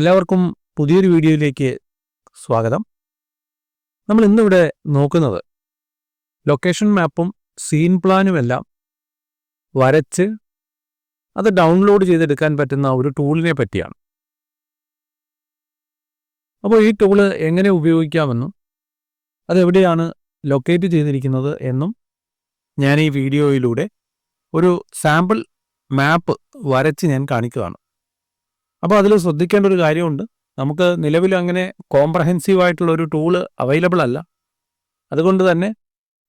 എല്ലാവർക്കും പുതിയൊരു വീഡിയോയിലേക്ക് സ്വാഗതം. നമ്മൾ ഇന്നിവിടെ നോക്കുന്നത് ലൊക്കേഷൻ മാപ്പും സീൻ പ്ലാനും എല്ലാം വരച്ച് അത് ഡൗൺലോഡ് ചെയ്തെടുക്കാൻ പറ്റുന്ന ഒരു ടൂളിനെ പറ്റിയാണ്. അപ്പോൾ ഈ ടൂൾ എങ്ങനെ ഉപയോഗിക്കാമെന്നും അതെവിടെയാണ് ലൊക്കേറ്റ് ചെയ്തിരിക്കുന്നത് എന്നും ഞാൻ ഈ വീഡിയോയിലൂടെ ഒരു സാമ്പിൾ മാപ്പ് വരച്ച് ഞാൻ കാണിക്കുകയാണ്. അപ്പോൾ അതിൽ ശ്രദ്ധിക്കേണ്ട ഒരു കാര്യമുണ്ട്. നമുക്ക് നിലവിൽ അങ്ങനെ കോംപ്രഹെൻസീവ് ആയിട്ടുള്ള ഒരു ടൂൾ അവൈലബിൾ അല്ല. അതുകൊണ്ട് തന്നെ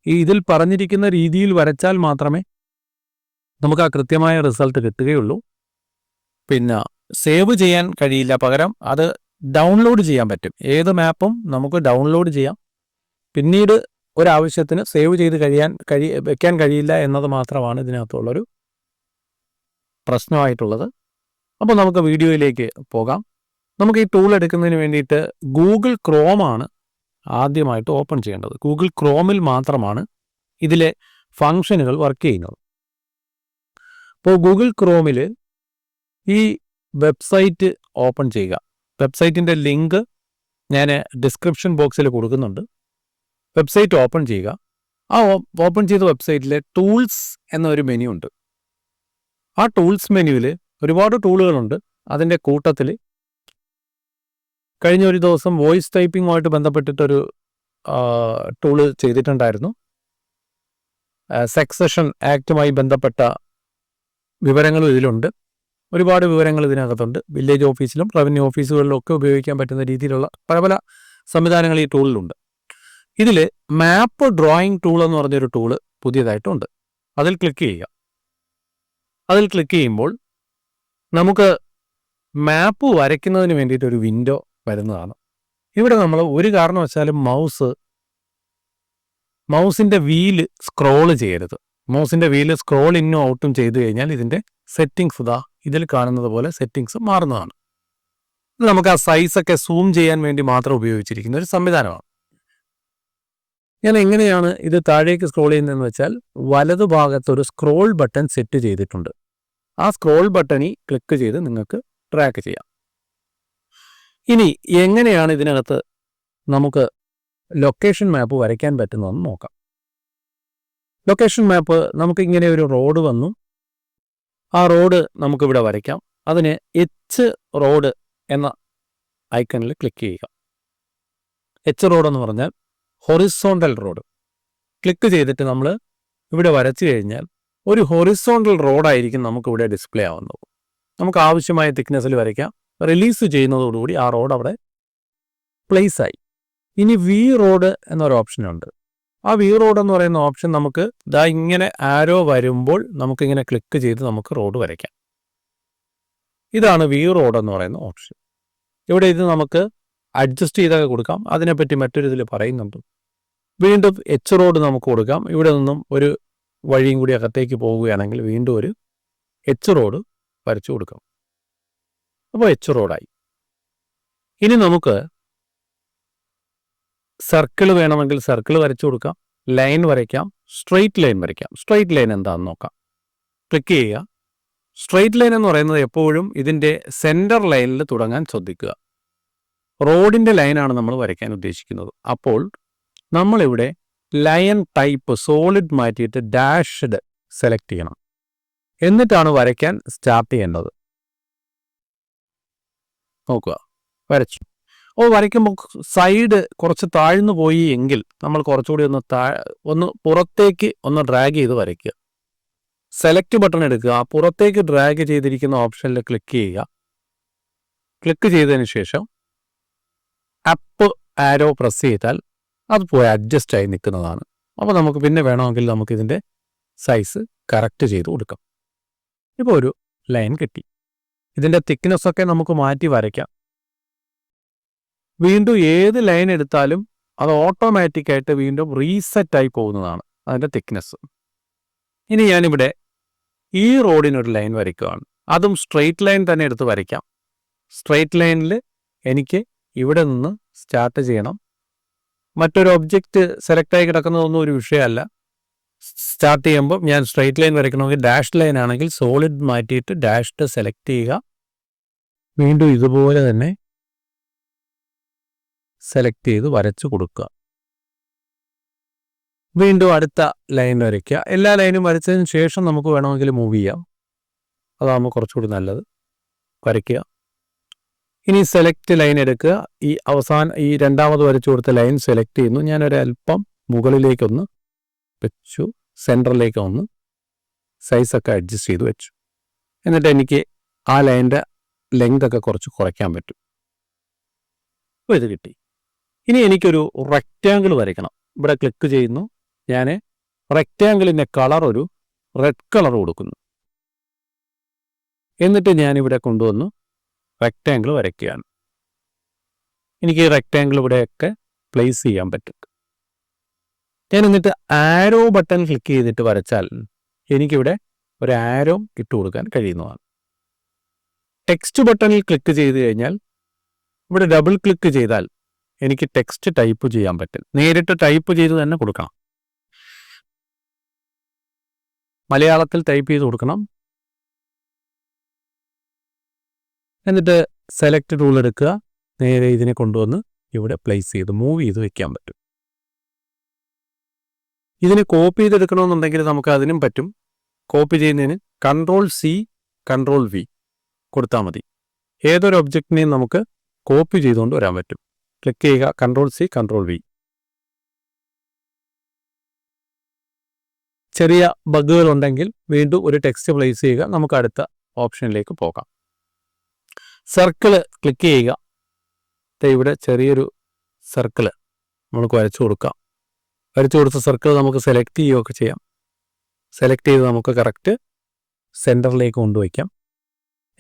ഈ ഇതിൽ പറഞ്ഞിരിക്കുന്ന രീതിയിൽ വരച്ചാൽ മാത്രമേ നമുക്ക് ആ കൃത്യമായ റിസൾട്ട് കിട്ടുകയുള്ളൂ. പിന്നെ സേവ് ചെയ്യാൻ കഴിയില്ല പകരം അത് ഡൗൺലോഡ് ചെയ്യാൻ പറ്റും. ഏത് മാപ്പും നമുക്ക് ഡൗൺലോഡ് ചെയ്യാം. പിന്നീട് ഒരാവശ്യത്തിന് സേവ് ചെയ്ത് കഴിയാൻ കഴി വെക്കാൻ കഴിയില്ല എന്നത് മാത്രമാണ് ഇതിനകത്തുള്ളൊരു പ്രശ്നമായിട്ടുള്ളത്. അപ്പോൾ നമുക്ക് വീഡിയോയിലേക്ക് പോകാം. നമുക്ക് ഈ ടൂൾ എടുക്കുന്നതിന് വേണ്ടിയിട്ട് ഗൂഗിൾ ക്രോമാണ് ആദ്യമായിട്ട് ഓപ്പൺ ചെയ്യേണ്ടത്. ഗൂഗിൾ ക്രോമിൽ മാത്രമാണ് ഇതിലെ ഫങ്ഷനുകൾ വർക്ക് ചെയ്യുന്നത്. അപ്പോൾ ഗൂഗിൾ ക്രോമിൽ ഈ വെബ്സൈറ്റ് ഓപ്പൺ ചെയ്യുക. വെബ്സൈറ്റിന്റെ ലിങ്ക് ഞാൻ ഡിസ്ക്രിപ്ഷൻ ബോക്സിൽ കൊടുക്കുന്നുണ്ട്. വെബ്സൈറ്റ് ഓപ്പൺ ചെയ്യുക. ആ ഓപ്പൺ ചെയ്ത വെബ്സൈറ്റിലെ ടൂൾസ് എന്നൊരു മെനു ഉണ്ട്. ആ ടൂൾസ് മെനുവിൽ ഒരുപാട് ടൂളുകളുണ്ട്. അതിന്റെ കൂട്ടത്തിൽ കഴിഞ്ഞ ഒരു ദിവസം വോയിസ് ടൈപ്പിങ്ങുമായിട്ട് ബന്ധപ്പെട്ടിട്ടൊരു ടൂൾ ചെയ്തിട്ടുണ്ടായിരുന്നു. സെക്സഷൻ ആക്റ്റുമായി ബന്ധപ്പെട്ട വിവരങ്ങളും ഇതിലുണ്ട്. ഒരുപാട് വിവരങ്ങൾ ഇതിനകത്തുണ്ട്. വില്ലേജ് ഓഫീസിലും റവന്യൂ ഓഫീസുകളിലും ഒക്കെ ഉപയോഗിക്കാൻ പറ്റുന്ന രീതിയിലുള്ള പല പല സംവിധാനങ്ങൾ ഈ ടൂളിലുണ്ട്. ഇതിൽ മാപ്പ് ഡ്രോയിങ് ടൂൾ എന്ന് പറഞ്ഞൊരു ടൂൾ പുതിയതായിട്ടുണ്ട്. അതിൽ ക്ലിക്ക് ചെയ്യുക. അതിൽ ക്ലിക്ക് ചെയ്യുമ്പോൾ നമുക്ക് മാപ്പ് വരയ്ക്കുന്നതിന് വേണ്ടിയിട്ട് ഒരു വിൻഡോ വരുന്നതാണ്. ഇവിടെ നമ്മൾ ഒരു കാരണം കാരണവശാലും മൗസ് മൗസിന്റെ വീൽ സ്ക്രോൾ ചെയ്യരുത്. മൗസിന്റെ വീൽ സ്ക്രോൾ ഇന്നും ഔട്ടും ചെയ്തു കഴിഞ്ഞാൽ ഇതിന്റെ സെറ്റിങ്സ് ഇതാ ഇതിൽ കാണുന്നത് പോലെ സെറ്റിങ്സ് മാറുന്നതാണ്. ഇത് നമുക്ക് ആ സൈസൊക്കെ സൂം ചെയ്യാൻ വേണ്ടി മാത്രം ഉപയോഗിച്ചിരിക്കുന്ന ഒരു സംവിധാനമാണ്. ഞാൻ എങ്ങനെയാണ് ഇത് താഴേക്ക് സ്ക്രോൾ ചെയ്യുന്നതെന്ന് വെച്ചാൽ വലതുഭാഗത്ത് ഒരു സ്ക്രോൾ ബട്ടൺ സെറ്റ് ചെയ്തിട്ടുണ്ട്. ആ സ്ക്രോൾ ബട്ടണിൽ ക്ലിക്ക് ചെയ്ത് നിങ്ങൾക്ക് ട്രാക്ക് ചെയ്യാം. ഇനി എങ്ങനെയാണ് ഇതിനകത്ത് നമുക്ക് ലൊക്കേഷൻ മാപ്പ് വരയ്ക്കാൻ പറ്റുന്നതെന്ന് നോക്കാം. ലൊക്കേഷൻ മാപ്പ് നമുക്ക് ഇങ്ങനെ ഒരു റോഡ് വന്നു. ആ റോഡ് നമുക്കിവിടെ വരയ്ക്കാം. അതിന് എച്ച് റോഡ് എന്ന ഐക്കണിൽ ക്ലിക്ക് ചെയ്യുക. എച്ച് റോഡ് എന്ന് പറഞ്ഞാൽ ഹൊറിസോണ്ടൽ റോഡ് ക്ലിക്ക് ചെയ്തിട്ട് നമ്മൾ ഇവിടെ വരച്ചു കഴിഞ്ഞാൽ ഒരു ഹൊറിസോണ്ടൽ റോഡായിരിക്കും നമുക്കിവിടെ ഡിസ്പ്ലേ ആവുന്നത്. നമുക്ക് ആവശ്യമായ തിക്നെസ്സിൽ വരയ്ക്കാം. റിലീസ് ചെയ്യുന്നതോടുകൂടി ആ റോഡ് അവിടെ പ്ലേസ് ആയി. ഇനി വി റോഡ് എന്നൊരു ഓപ്ഷനുണ്ട് ആ വി റോഡ് എന്ന് പറയുന്ന ഓപ്ഷൻ നമുക്ക് ദാ ഇങ്ങനെ ആരോ വരുമ്പോൾ നമുക്കിങ്ങനെ ക്ലിക്ക് ചെയ്ത് നമുക്ക് റോഡ് വരയ്ക്കാം. ഇതാണ് വി റോഡ് എന്ന് പറയുന്ന ഓപ്ഷൻ ഇവിടെ ഇത് നമുക്ക് അഡ്ജസ്റ്റ് ചെയ്തൊക്കെ കൊടുക്കാം. അതിനെപ്പറ്റി മറ്റൊരു ഇതിൽ പറയുന്നുണ്ട്. വീണ്ടും എച്ച് റോഡ് നമുക്ക് കൊടുക്കാം. ഇവിടെ നിന്നും ഒരു വഴിയും കൂടി അകത്തേക്ക് പോവുകയാണെങ്കിൽ വീണ്ടും ഒരു എച്ച് റോഡ് വരച്ചു കൊടുക്കണം അപ്പോൾ എച്ച് റോഡായി ഇനി നമുക്ക് സർക്കിൾ വേണമെങ്കിൽ സർക്കിൾ വരച്ചു കൊടുക്കാം. ലൈൻ വരയ്ക്കാം. സ്ട്രെയിറ്റ് ലൈൻ വരയ്ക്കാം. സ്ട്രെയിറ്റ് ലൈൻ എന്താണെന്ന് നോക്കാം. ക്ലിക്ക് ചെയ്യുക. സ്ട്രെയിറ്റ് ലൈൻ എന്ന് പറയുന്നത് എപ്പോഴും ഇതിന്റെ സെന്റർ ലൈനിൽ തുടങ്ങാൻ ശ്രദ്ധിക്കുക. റോഡിന്റെ ലൈനാണ് നമ്മൾ വരയ്ക്കാൻ ഉദ്ദേശിക്കുന്നത്. അപ്പോൾ നമ്മളിവിടെ ലയൻ ടൈപ്പ് സോളിഡ് മാറ്റിയിട്ട് ഡാഷ്ഡ് സെലക്ട് ചെയ്യണം. എന്നിട്ടാണ് വരയ്ക്കാൻ സ്റ്റാർട്ട് ചെയ്യേണ്ടത്. നോക്കുക. വരച്ചു. ഓ വരയ്ക്കുമ്പോൾ സൈഡ് കുറച്ച് താഴ്ന്നു പോയി എങ്കിൽ നമ്മൾ കുറച്ചുകൂടി ഒന്ന് താ ഒന്ന് പുറത്തേക്ക് ഒന്ന് ഡ്രാഗ് ചെയ്ത് വരയ്ക്കുക. സെലക്ട് ബട്ടൺ എടുക്കുക. പുറത്തേക്ക് ഡ്രാഗ് ചെയ്തിരിക്കുന്ന ഓപ്ഷനിൽ ക്ലിക്ക് ചെയ്യുക. ക്ലിക്ക് ചെയ്തതിന് ശേഷം അപ്പ് ആരോ പ്രസ് ചെയ്താൽ അത് പോയി അഡ്ജസ്റ്റ് ആയി നിൽക്കുന്നതാണ്. അപ്പോൾ നമുക്ക് പിന്നെ വേണമെങ്കിൽ നമുക്ക് ഇതിന്റെ സൈസ് കറക്റ്റ് ചെയ്ത് കൊടുക്കാം. ഇപ്പോൾ ഒരു ലൈൻ കിട്ടി. ഇതിന്റെ തിക്നെസ്സൊക്കെ നമുക്ക് മാറ്റി വരയ്ക്കാം. വീണ്ടും ഏത് ലൈൻ എടുത്താലും അത് ഓട്ടോമാറ്റിക്കായിട്ട് വീണ്ടും റീസെറ്റായി പോകുന്നതാണ് അതിന്റെ തിക്നെസ് ഇനി ഞാനിവിടെ ഈ റോഡിനൊരു ലൈൻ വരയ്ക്കുകയാണ്. അതും സ്ട്രെയിറ്റ് ലൈൻ തന്നെ എടുത്ത് വരയ്ക്കാം. സ്ട്രെയിറ്റ് ലൈനിൽ എനിക്ക് ഇവിടെ നിന്ന് സ്റ്റാർട്ട് ചെയ്യണം. മറ്റൊരു ഒബ്ജക്റ്റ് സെലക്ട് ആയി കിടക്കുന്നതൊന്നും ഒരു വിഷയമല്ല. സ്റ്റാർട്ട് ചെയ്യുമ്പോൾ ഞാൻ സ്ട്രെയിറ്റ് ലൈൻ വരയ്ക്കണമെങ്കിൽ ഡാഷ് ലൈൻ ആണെങ്കിൽ സോളിഡ് മാറ്റിയിട്ട് ഡാഷ്ഡ് സെലക്ട് ചെയ്യുക. വീണ്ടും ഇതുപോലെ തന്നെ സെലക്ട് ചെയ്ത് വരച്ചു കൊടുക്കുക. വീണ്ടും അടുത്ത ലൈൻ വരയ്ക്കുക. എല്ലാ ലൈനും വരച്ചതിന് ശേഷം നമുക്ക് വേണമെങ്കിൽ മൂവ് ചെയ്യാം. അതാകുമ്പോൾ കുറച്ചുകൂടി നല്ലത്. വരയ്ക്കുക. ഇനി സെലക്ട് ലൈൻ എടുക്കുക. ഈ അവസാന ഈ രണ്ടാമത് വരച്ചു കൊടുത്ത ലൈൻ സെലക്ട് ചെയ്യുന്നു. ഞാനൊരല്പം മുകളിലേക്കൊന്ന് വെച്ചു. സെന്ററിലേക്ക് ഒന്ന് സൈസൊക്കെ അഡ്ജസ്റ്റ് ചെയ്ത് വെച്ചു. എന്നിട്ട് എനിക്ക് ആ ലൈന്റെ ലെങ്ത് ഒക്കെ കുറച്ച് കുറയ്ക്കാൻ പറ്റും. അപ്പോൾ ഇത് കിട്ടി. ഇനി എനിക്കൊരു റെക്റ്റാങ്കിൾ വരയ്ക്കണം. ഇവിടെ ക്ലിക്ക് ചെയ്യുന്നു. ഞാൻ റെക്റ്റാങ്കിളിന്റെ കളർ ഒരു റെഡ് കളർ കൊടുക്കുന്നു. എന്നിട്ട് ഞാനിവിടെ കൊണ്ടുവന്നു റെക്റ്റാങ്കിൾ വരയ്ക്കുകയാണ്. എനിക്ക് ഈ റെക്റ്റാങ്കിൾ ഇവിടെയൊക്കെ പ്ലേസ് ചെയ്യാൻ പറ്റും. ഞാൻ എന്നിട്ട് ആരോ ബട്ടൺ ക്ലിക്ക് ചെയ്തിട്ട് വരച്ചാൽ എനിക്കിവിടെ ഒരു ആരോ ഇട്ട് കൊടുക്കാൻ കഴിയുന്നതാണ്. ടെക്സ്റ്റ് ബട്ടണിൽ ക്ലിക്ക് ചെയ്ത് കഴിഞ്ഞാൽ ഇവിടെ ഡബിൾ ക്ലിക്ക് ചെയ്താൽ എനിക്ക് ടെക്സ്റ്റ് ടൈപ്പ് ചെയ്യാൻ പറ്റും. നേരിട്ട് ടൈപ്പ് ചെയ്ത് തന്നെ കൊടുക്കണം. മലയാളത്തിൽ ടൈപ്പ് ചെയ്ത് കൊടുക്കണം. എന്നിട്ട് സെലക്ട് റൂൾ എടുക്കുക. നേരെ ഇതിനെ കൊണ്ടുവന്ന് ഇവിടെ പ്ലേസ് ചെയ്ത് മൂവ് ചെയ്ത് വെക്കാൻ പറ്റും. ഇതിനെ കോപ്പി ചെയ്തെടുക്കണമെന്നുണ്ടെങ്കിൽ നമുക്ക് അതിനും പറ്റും. കോപ്പി ചെയ്യുന്നതിന് കൺട്രോൾ സി കൺട്രോൾ വി കൊടുത്താൽ മതി. ഏതൊരു ഒബ്ജക്റ്റിനെയും നമുക്ക് കോപ്പി ചെയ്തുകൊണ്ട് വരാൻ പറ്റും. ക്ലിക്ക് ചെയ്യുക കൺട്രോൾ സി കൺട്രോൾ വി ചെറിയ ബഗുകൾ ഉണ്ടെങ്കിൽ വീണ്ടും ഒരു ടെക്സ്റ്റ് പ്ലേസ് ചെയ്യുക. നമുക്ക് അടുത്ത ഓപ്ഷനിലേക്ക് പോകാം. സർക്കിൾ ക്ലിക്ക് ചെയ്യുക. ഇവിടെ ചെറിയൊരു സർക്കിൾ നമുക്ക് വരച്ചു കൊടുക്കാം. വരച്ചു കൊടുത്ത സർക്കിൾ നമുക്ക് സെലക്ട് ചെയ്യുകയൊക്കെ ചെയ്യാം. സെലക്ട് ചെയ്ത് നമുക്ക് കറക്റ്റ് സെന്ററിലേക്ക് കൊണ്ടുവയ്ക്കാം.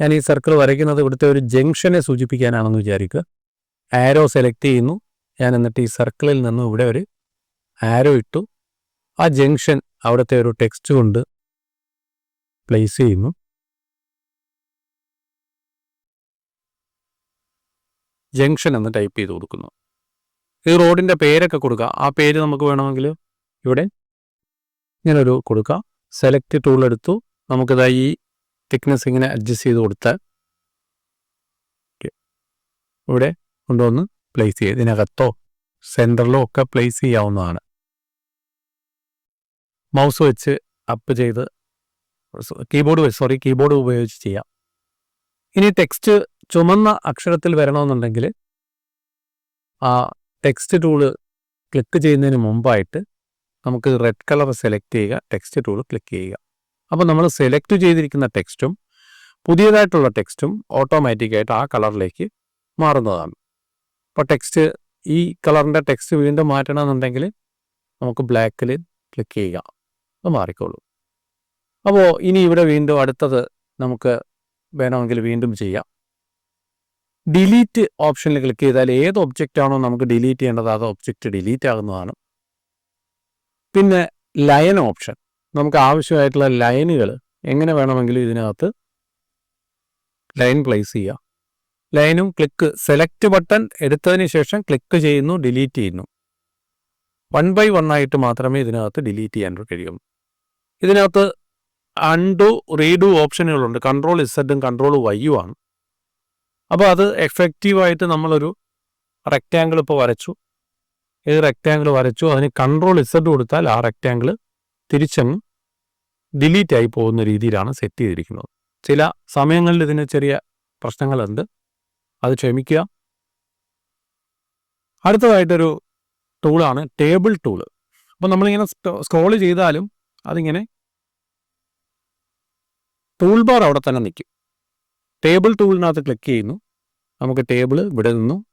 ഞാൻ ഈ സർക്കിൾ വരയ്ക്കുന്നത് ഇവിടുത്തെ ഒരു ജംഗ്ഷനെ സൂചിപ്പിക്കാനാണെന്ന് വിചാരിക്കുക. ആരോ സെലക്ട് ചെയ്യുന്നു. ഞാൻ എന്നിട്ട് ഈ സർക്കിളിൽ നിന്നും ഇവിടെ ഒരു ആരോ ഇട്ടു. ആ ജംഗ്ഷൻ അവിടുത്തെ ഒരു ടെക്സ്റ്റ് കൊണ്ട് പ്ലേസ് ചെയ്യുന്നു. ജംഗ്ഷൻ എന്ന് ടൈപ്പ് ചെയ്ത് കൊടുക്കുന്നു. ഈ റോഡിന്റെ പേരൊക്കെ കൊടുക്കുക. ആ പേര് നമുക്ക് വേണമെങ്കിൽ ഇവിടെ ഇങ്ങനൊരു കൊടുക്കുക സെലക്ട് ടൂൾ എടുത്തു നമുക്കിതാ ഈ തിക്നെസ് ഇങ്ങനെ അഡ്ജസ്റ്റ് ചെയ്ത് കൊടുത്താൽ ഇവിടെ കൊണ്ടുവന്ന് പ്ലേസ് ചെയ്യുക. ഇതിനകത്തോ സെന്ററിലോ ഒക്കെ പ്ലേസ് ചെയ്യാവുന്നതാണ്. മൗസ് വെച്ച് അപ്പ് ചെയ്ത് കീബോർഡ് വെച്ച് സോറി കീബോർഡ് ഉപയോഗിച്ച് ചെയ്യാം. ഇനി ടെക്സ്റ്റ് ചുമന്ന അക്ഷരത്തിൽ വരണമെന്നുണ്ടെങ്കിൽ ആ ടെക്സ്റ്റ് ടൂൾ ക്ലിക്ക് ചെയ്യുന്നതിന് മുമ്പായിട്ട് നമുക്ക് റെഡ് കളർ സെലക്ട് ചെയ്യുക ടെക്സ്റ്റ് ടൂൾ ക്ലിക്ക് ചെയ്യുക. അപ്പോൾ നമ്മൾ സെലക്ട് ചെയ്തിരിക്കുന്ന ടെക്സ്റ്റും പുതിയതായിട്ടുള്ള ടെക്സ്റ്റും ഓട്ടോമാറ്റിക്കായിട്ട് ആ കളറിലേക്ക് മാറുന്നതാണ്. അപ്പോൾ ടെക്സ്റ്റ് ഈ കളറിന്റെ ടെക്സ്റ്റ് വീണ്ടും മാറ്റണമെന്നുണ്ടെങ്കിൽ നമുക്ക് ബ്ലാക്കിൽ ക്ലിക്ക് ചെയ്യുക. അത് മാറിക്കോളൂ. അപ്പോൾ ഇനി ഇവിടെ വീണ്ടും അടുത്തത് നമുക്ക് വേണമെങ്കിൽ വീണ്ടും ചെയ്യാം. ഡിലീറ്റ് ഓപ്ഷനിൽ ക്ലിക്ക് ചെയ്താൽ ഏത് ഒബ്ജക്റ്റ് ആണോ നമുക്ക് ഡിലീറ്റ് ചെയ്യേണ്ടത് അത് ഒബ്ജക്റ്റ് ഡിലീറ്റ് ആകുന്നതാണ്. പിന്നെ ലയൻ ഓപ്ഷൻ നമുക്ക് ആവശ്യമായിട്ടുള്ള ലൈനുകൾ എങ്ങനെ വേണമെങ്കിലും ഇതിനകത്ത് ലൈൻ പ്ലേസ് ചെയ്യുക ലൈനും ക്ലിക്ക് സെലക്ട് ബട്ടൺ എടുത്തതിന് ശേഷം ക്ലിക്ക് ചെയ്യുന്നു ഡിലീറ്റ് ചെയ്യുന്നു. വൺ ബൈ വൺ ആയിട്ട് മാത്രമേ ഇതിനകത്ത് ഡിലീറ്റ് ചെയ്യാൻ കഴിയൂ. ഇതിനകത്ത് അൺഡു റീഡു ഓപ്ഷനുകളുണ്ട് കൺട്രോൾ ഇസഡും കൺട്രോൾ വൈയും ആണ്. അപ്പോൾ അത് എഫക്റ്റീവായിട്ട് നമ്മളൊരു റെക്റ്റാങ്കിൾ ഇപ്പോൾ വരച്ചു. ഏത് റെക്റ്റാങ്കിൾ വരച്ചു? അതിന് കൺട്രോൾ ഇസഡ് കൊടുത്താൽ ആ റെക്റ്റാങ്കിൾ തിരിച്ചങ്ങ് ഡിലീറ്റ് ആയി പോകുന്ന രീതിയിലാണ് സെറ്റ് ചെയ്തിരിക്കുന്നത്. ചില സമയങ്ങളിൽ ഇതിന് ചെറിയ പ്രശ്നങ്ങളുണ്ട്. അത് ക്ഷമിക്കുക. അടുത്തതായിട്ടൊരു ടൂളാണ് ടേബിൾ ടൂൾ അപ്പോൾ നമ്മളിങ്ങനെ സ്ക്രോൾ ചെയ്താലും അതിങ്ങനെ ടൂൾ ബാർ അവിടെ തന്നെ നിൽക്കും. ടേബിൾ ടൂളിനകത്ത് ക്ലിക്ക് ചെയ്യുന്നു. നമുക്ക് ടേബിൾ ഇവിടെ നിന്നും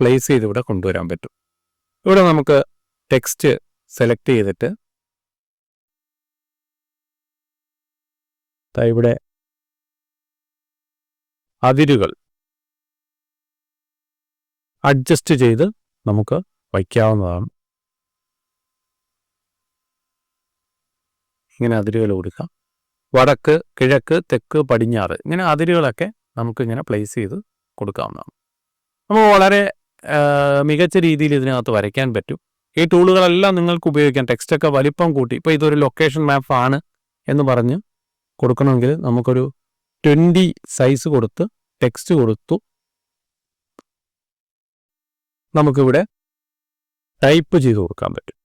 പ്ലേസ് ചെയ്ത് ഇവിടെ കൊണ്ടുവരാൻ പറ്റും. ഇവിടെ നമുക്ക് ടെക്സ്റ്റ് സെലക്ട് ചെയ്തിട്ട് ഇവിടെ അതിരുകൾ അഡ്ജസ്റ്റ് ചെയ്ത് നമുക്ക് വയ്ക്കാവുന്നതാണ്. ഇങ്ങനെ അതിരുകൾ കൊടുക്കാം. വടക്ക് കിഴക്ക് തെക്ക് പടിഞ്ഞാറ് ഇങ്ങനെ അതിരുകളൊക്കെ നമുക്ക് ഇങ്ങനെ പ്ലേസ് ചെയ്ത് കൊടുക്കാവുന്നതാണ്. നമുക്ക് വളരെ മികച്ച രീതിയിൽ ഇതിനകത്ത് വരയ്ക്കാൻ പറ്റും. ഈ ടൂളുകളെല്ലാം നിങ്ങൾക്ക് ഉപയോഗിക്കാം. ടെക്സ്റ്റൊക്കെ വലിപ്പം കൂട്ടി. ഇപ്പോൾ ഇതൊരു ലൊക്കേഷൻ മാപ്പ് ആണ് എന്ന് പറഞ്ഞ് കൊടുക്കണമെങ്കിൽ നമുക്കൊരു ട്വന്റി സൈസ് കൊടുത്ത് ടെക്സ്റ്റ് കൊടുത്തു നമുക്കിവിടെ ടൈപ്പ് ചെയ്ത് കൊടുക്കാൻ പറ്റും.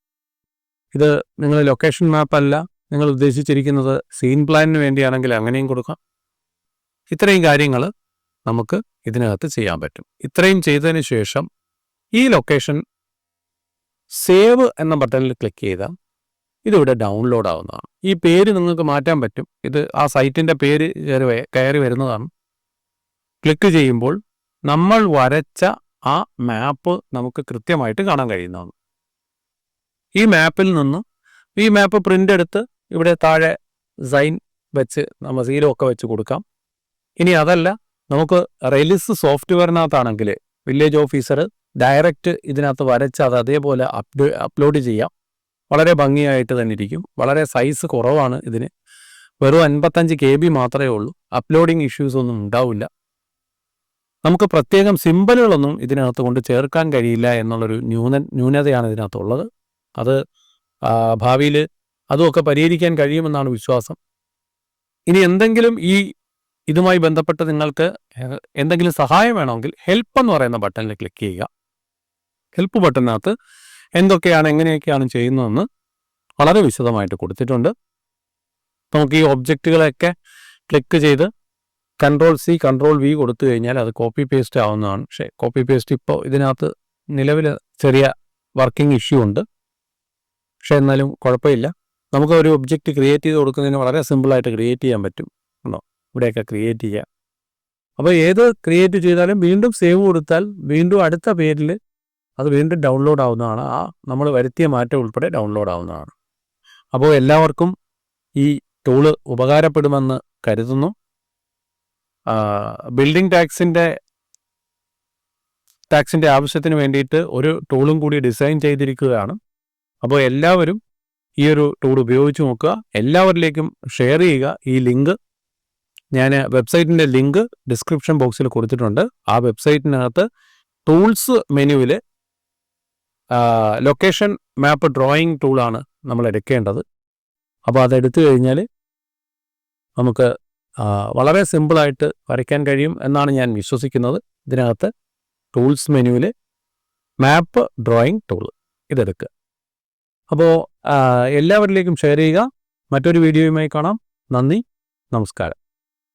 ഇത് നിങ്ങൾ ലൊക്കേഷൻ മാപ്പ് അല്ല നിങ്ങൾ ഉദ്ദേശിച്ചിരിക്കുന്നത് സീൻ പ്ലാനിന് വേണ്ടിയാണെങ്കിൽ അങ്ങനെയും കൊടുക്കാം. ഇത്രയും കാര്യങ്ങൾ നമുക്ക് ഇതിനകത്ത് ചെയ്യാൻ പറ്റും. ഇത്രയും ചെയ്തതിന് ശേഷം ഈ ലൊക്കേഷൻ സേവ് എന്ന ബട്ടണിൽ ക്ലിക്ക് ചെയ്താൽ ഇതിവിടെ ഡൗൺലോഡ് ആവുന്നതാണ്. ഈ പേര് നിങ്ങൾക്ക് മാറ്റാൻ പറ്റും. ഇത് ആ സൈറ്റിന്റെ പേര് കയറി കയറി വരുന്നതാണ്. ക്ലിക്ക് ചെയ്യുമ്പോൾ നമ്മൾ വരച്ച ആ മാപ്പ് നമുക്ക് കൃത്യമായിട്ട് കാണാൻ കഴിയുന്നതാണ്. ഈ മാപ്പിൽ നിന്ന് ഈ മാപ്പ് പ്രിന്റ് എടുത്ത് ഇവിടെ താഴെ സൈൻ വെച്ച് നമ്മൾ സീലോ ഒക്കെ വെച്ച് കൊടുക്കാം. ഇനി അതല്ല നമുക്ക് റെലിസ് സോഫ്റ്റ്വെയറിനകത്താണെങ്കിൽ വില്ലേജ് ഓഫീസർ ഡയറക്റ്റ് ഇതിനകത്ത് വരച്ച് അത് അതേപോലെ അപ്ഡേ അപ്ലോഡ് ചെയ്യാം. വളരെ ഭംഗിയായിട്ട് തന്നെ ഇരിക്കും. വളരെ സൈസ് കുറവാണ് ഇതിന്. വെറും അൻപത്തഞ്ച് കെ ബി മാത്രമേ ഉള്ളൂ. അപ്ലോഡിങ് ഇഷ്യൂസ് ഒന്നും ഉണ്ടാവില്ല. നമുക്ക് പ്രത്യേകം സിമ്പലുകളൊന്നും ഇതിനകത്ത് കൊണ്ട് ചേർക്കാൻ കഴിയില്ല എന്നുള്ളൊരു ന്യൂന ന്യൂനതയാണ് ഇതിനകത്തുള്ളത്. അത് ഭാവിയിൽ അതുമൊക്കെ പരിഹരിക്കാൻ കഴിയുമെന്നാണ് വിശ്വാസം. ഇനി എന്തെങ്കിലും ഈ ഇതുമായി ബന്ധപ്പെട്ട് നിങ്ങൾക്ക് എന്തെങ്കിലും സഹായം വേണമെങ്കിൽ ഹെൽപ്പ് എന്ന് പറയുന്ന ബട്ടണിൽ ക്ലിക്ക് ചെയ്യുക. ഹെൽപ്പ് ബട്ടണിനകത്ത് എന്തൊക്കെയാണ് എങ്ങനെയൊക്കെയാണ് ചെയ്യുന്നതെന്ന് വളരെ വിശദമായിട്ട് കൊടുത്തിട്ടുണ്ട്. നമുക്ക് ഈ ഒബ്ജക്റ്റുകളെയൊക്കെ ക്ലിക്ക് ചെയ്ത് കൺട്രോൾ സി കൺട്രോൾ വി കൊടുത്തു കഴിഞ്ഞാൽ അത് കോപ്പി പേസ്റ്റ് ആവുന്നതാണ്. പക്ഷേ കോപ്പി പേസ്റ്റ് ഇപ്പോൾ ഇതിനകത്ത് നിലവിൽ ചെറിയ വർക്കിംഗ് ഇഷ്യൂ ഉണ്ട്. പക്ഷേ എന്നാലും കുഴപ്പമില്ല. നമുക്ക് ഒരു ഒബ്ജക്റ്റ് ക്രിയേറ്റ് ചെയ്ത് കൊടുക്കുന്നതിന് വളരെ സിമ്പിളായിട്ട് ക്രിയേറ്റ് ചെയ്യാൻ പറ്റും. ഉണ്ടോ ഇവിടെയൊക്കെ ക്രിയേറ്റ് ചെയ്യാം. അപ്പോൾ ഏത് ക്രിയേറ്റ് ചെയ്താലും വീണ്ടും സേവ് കൊടുത്താൽ വീണ്ടും അടുത്ത പേരിൽ അത് വീണ്ടും ഡൗൺലോഡ് ആവുന്നതാണ്. ആ നമ്മൾ വരുത്തിയ മാറ്റം ഉൾപ്പെടെ ഡൗൺലോഡ് ആവുന്നതാണ്. അപ്പോൾ എല്ലാവർക്കും ഈ ടൂൾ ഉപകാരപ്പെടുമെന്ന് കരുതുന്നു. ബിൽഡിംഗ് ടാക്സിന്റെ ടാക്സിന്റെ ആവശ്യത്തിന് വേണ്ടിയിട്ട് ഒരു ടൂളും കൂടി ഡിസൈൻ ചെയ്തിരിക്കുകയാണ്. അപ്പോൾ എല്ലാവരും ഈ ഒരു ടൂൾ ഉപയോഗിച്ച് നോക്കുക. എല്ലാവരിലേക്കും ഷെയർ ചെയ്യുക. ഈ ലിങ്ക് ഞാൻ വെബ്സൈറ്റിന്റെ ലിങ്ക് ഡിസ്ക്രിപ്ഷൻ ബോക്സിൽ കൊടുത്തിട്ടുണ്ട്. ആ വെബ്സൈറ്റിനകത്ത് ടൂൾസ് മെനുവിൽ ലൊക്കേഷൻ മാപ്പ് ഡ്രോയിങ് ടൂളാണ് നമ്മൾ എടുക്കേണ്ടത്. അപ്പോൾ അതെടുത്തു കഴിഞ്ഞാൽ നമുക്ക് വളരെ സിമ്പിളായിട്ട് വരയ്ക്കാൻ കഴിയും എന്നാണ് ഞാൻ വിശ്വസിക്കുന്നത്. ഇതിനകത്ത് ടൂൾസ് മെനുവിൽ മാപ്പ് ഡ്രോയിങ് ടൂൾ ഇതെടുക്കുക. അപ്പോൾ എല്ലാവരിലേക്കും ഷെയർ ചെയ്യുക. മറ്റൊരു വീഡിയോയുമായി കാണാം. നന്ദി. നമസ്കാരം.